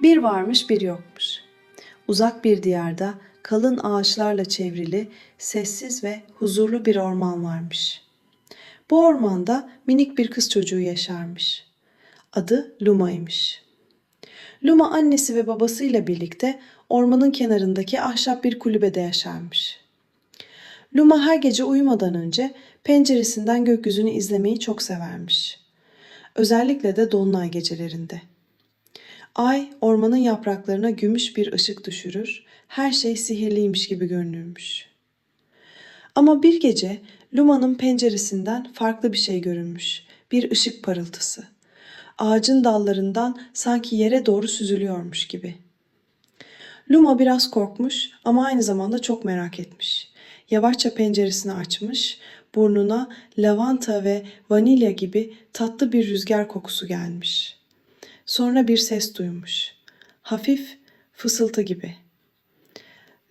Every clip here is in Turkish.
Bir varmış bir yokmuş. Uzak bir diyarda kalın ağaçlarla çevrili, sessiz ve huzurlu bir orman varmış. Bu ormanda minik bir kız çocuğu yaşarmış. Adı Luma'ymış. Luma annesi ve babasıyla birlikte ormanın kenarındaki ahşap bir kulübede yaşarmış. Luma her gece uyumadan önce penceresinden gökyüzünü izlemeyi çok severmiş. Özellikle de dolunay gecelerinde. Ay ormanın yapraklarına gümüş bir ışık düşürür, her şey sihirliymiş gibi görünürmüş. Ama bir gece Luma'nın penceresinden farklı bir şey görünmüş, bir ışık parıltısı. Ağacın dallarından sanki yere doğru süzülüyormuş gibi. Luma biraz korkmuş ama aynı zamanda çok merak etmiş. Yavaşça penceresini açmış, burnuna lavanta ve vanilya gibi tatlı bir rüzgar kokusu gelmiş. Sonra bir ses duymuş. Hafif fısıltı gibi.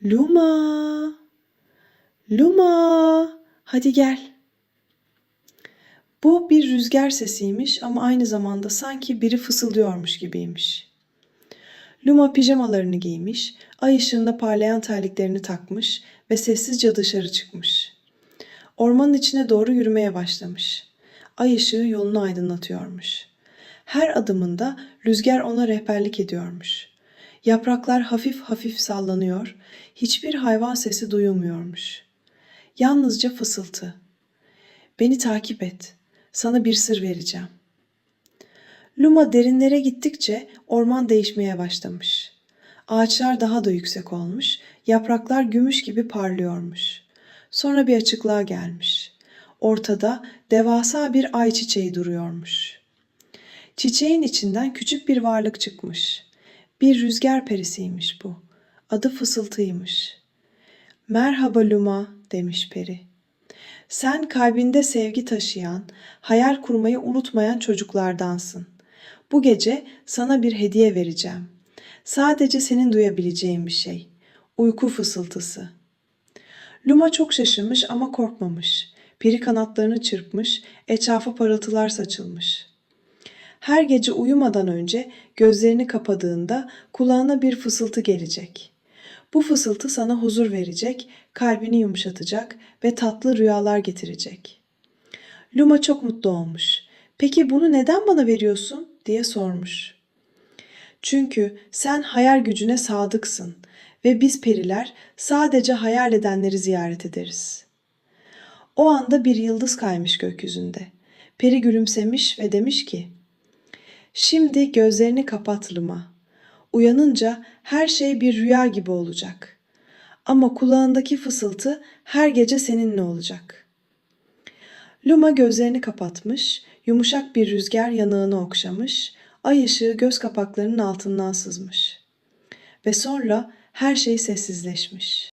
Luma! Luma! Hadi gel. Bu bir rüzgar sesiymiş ama aynı zamanda sanki biri fısıldıyormuş gibiymiş. Luma pijamalarını giymiş, ay ışığında parlayan terliklerini takmış ve sessizce dışarı çıkmış. Ormanın içine doğru yürümeye başlamış. Ay ışığı yolunu aydınlatıyormuş. Her adımında rüzgar ona rehberlik ediyormuş. Yapraklar hafif hafif sallanıyor, hiçbir hayvan sesi duyulmuyormuş. Yalnızca fısıltı. Beni takip et. Sana bir sır vereceğim. Luma derinlere gittikçe orman değişmeye başlamış. Ağaçlar daha da yüksek olmuş, yapraklar gümüş gibi parlıyormuş. Sonra bir açıklığa gelmiş. Ortada devasa bir ay çiçeği duruyormuş. Çiçeğin içinden küçük bir varlık çıkmış. Bir rüzgar perisiymiş bu. Adı fısıltıymış. Merhaba Luma demiş peri. Sen kalbinde sevgi taşıyan, hayal kurmayı unutmayan çocuklardansın. Bu gece sana bir hediye vereceğim. Sadece senin duyabileceğin bir şey. Uyku fısıltısı. Luma çok şaşırmış ama korkmamış. Peri kanatlarını çırpmış, etrafa parıltılar saçılmış. Her gece uyumadan önce gözlerini kapadığında kulağına bir fısıltı gelecek. Bu fısıltı sana huzur verecek, kalbini yumuşatacak ve tatlı rüyalar getirecek. Luma çok mutlu olmuş. Peki bunu neden bana veriyorsun diye sormuş. Çünkü sen hayal gücüne sadıksın ve biz periler sadece hayal edenleri ziyaret ederiz. O anda bir yıldız kaymış gökyüzünde. Peri gülümsemiş ve demiş ki, Şimdi gözlerini kapat Luma. Uyanınca her şey bir rüya gibi olacak. Ama kulağındaki fısıltı her gece seninle olacak. Luma gözlerini kapatmış, yumuşak bir rüzgar yanağını okşamış, ay ışığı göz kapaklarının altından sızmış. Ve sonra her şey sessizleşmiş.